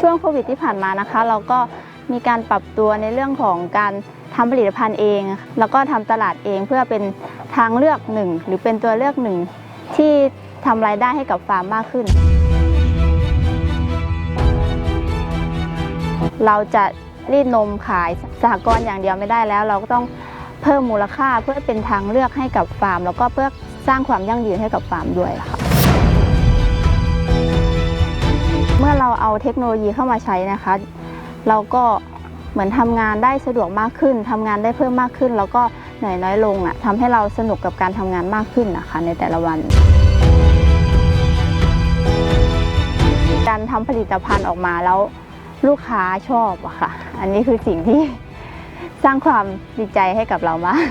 ช่วงโควิดที่ผ่านมานะคะ เราก็มีการปรับตัวในเรื่องของการทำผลิตภัณฑ์เอง แล้วก็ทำตลาดเองเพื่อเป็นทางเลือกหนึ่งหรือเป็นตัวเลือกหนึ่งที่ทำรายได้ให้กับฟาร์มมากขึ้น เราจะรีดนมขายสหกรณ์อย่างเดียวไม่ได้แล้ว เราก็ต้องเพิ่มมูลค่าเพื่อเป็นทางเลือกให้กับฟาร์ม แล้วก็เพื่อสร้างความยั่งยืนให้กับฟาร์มด้วยค่ะ เอาเทคโนโลยีเข้ามาใช้นะคะ เราก็เหมือนทำงานได้สะดวกมากขึ้นทำงานได้เพิ่มมากขึ้น แล้วก็เหนื่อยน้อยลงอะทำให้เราสนุกกับการทำงานมากขึ้นนะคะ ในแต่ละวัน การทำผลิตภัณฑ์ออกมาแล้วลูกค้าชอบอะค่ะ อันนี้คือสิ่งที่สร้างความดีใจให้กับเรามาก